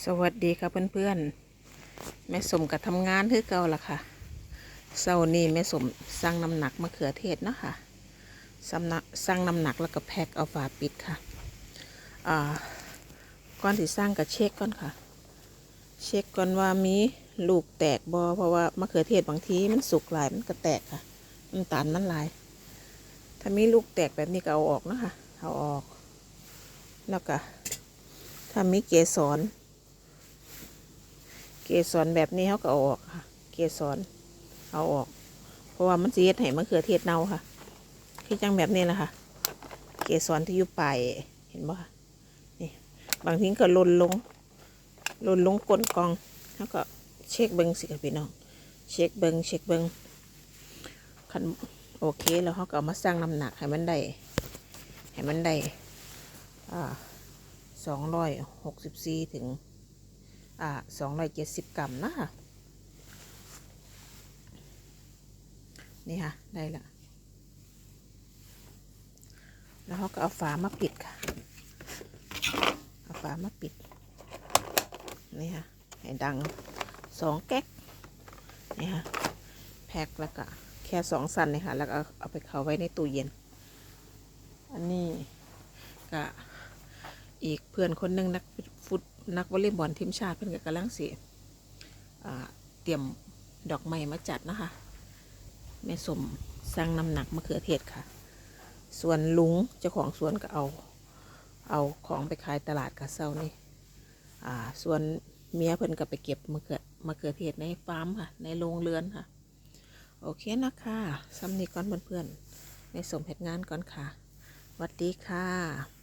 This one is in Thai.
สวัสดีค่ะเพื่อนๆ แม่สมกับทำงานคือเก่าล่ะค่ะเสาร์นี้แม่สมสร้างน้ำหนักมะเขือเทศเนาะค่ะสำนักสร้างน้ำหนักแล้วก็แพ็คเอาฝาปิดค่ะอ่าก่อนที่สร้างก็เช็คก่อนค่ะ เช็คก่อนว่ามีลูกแตกบอเพราะว่ามะเขือเทศบางทีมันสุกหลายมันก็แตกค่ะน้ำตาลมันหลาย ถ้ามีลูกแตกแบบนี้ก็เอาออกเนาะคะเอาออกแล้วก็ถ้ามีเกสร สรแบบนี้เขาก็เอาออกค่ะ เกสรเอาออก เพราะว่ามันสีเฮ็ดให้มะเขือเทศเน่าค่ะคือจังแบบนี้แหละค่ะ เกสรที่อยู่ปลายเห็นบ่คะนี่บางทีก็หล่นลงหล่นลงก้นกองแล้วก็เช็คเบิ้งสิค่ะพี่น้องเช็คเบิ้งเช็คเบิ้งคันโอเคแล้วเขาก็เอามาสร้างน้ำหนักให้มันได้ให้มันได้อ่าสองร้อยหกสิบสี่ถึง อ่าสองร้อยเจ็ดสิบกรัมนะคะนี่ค่ะ ได้ละ แล้วเขาก็เอาฝามาปิดค่ะ เอาฝามาปิด นี่ค่ะ ให้ดังสองแก๊ก นี่ค่ะ แพ็คแล้วก็แค่สองสันเลยค่ะ แล้วก็เอาไปเข้าไว้ในตู้เย็น อันนี้ก็อีกเพื่อนคนหนึ่งนักฟุต นักวอลเลย์บอลทีมชาติเพื่อนก็กำลังสิเตรียมดอกไม้มาจัดนะคะ แม่สมสั่งน้ำหนักมะเขือเทศค่ะ ส่วนลุงเจ้าของสวนก็เอา เอาของไปขายตลาดกะเซานี่อ่าส่วนเมียเพิ่นก็ไปเก็บมะเขือมะเขือเทศในฟาร์มค่ะ ในโรงเรือนค่ะ โอเคนะคะสำนีก่อนเพื่อนๆในสมเหตุงานก่อนค่ะสวัสดีค่ะ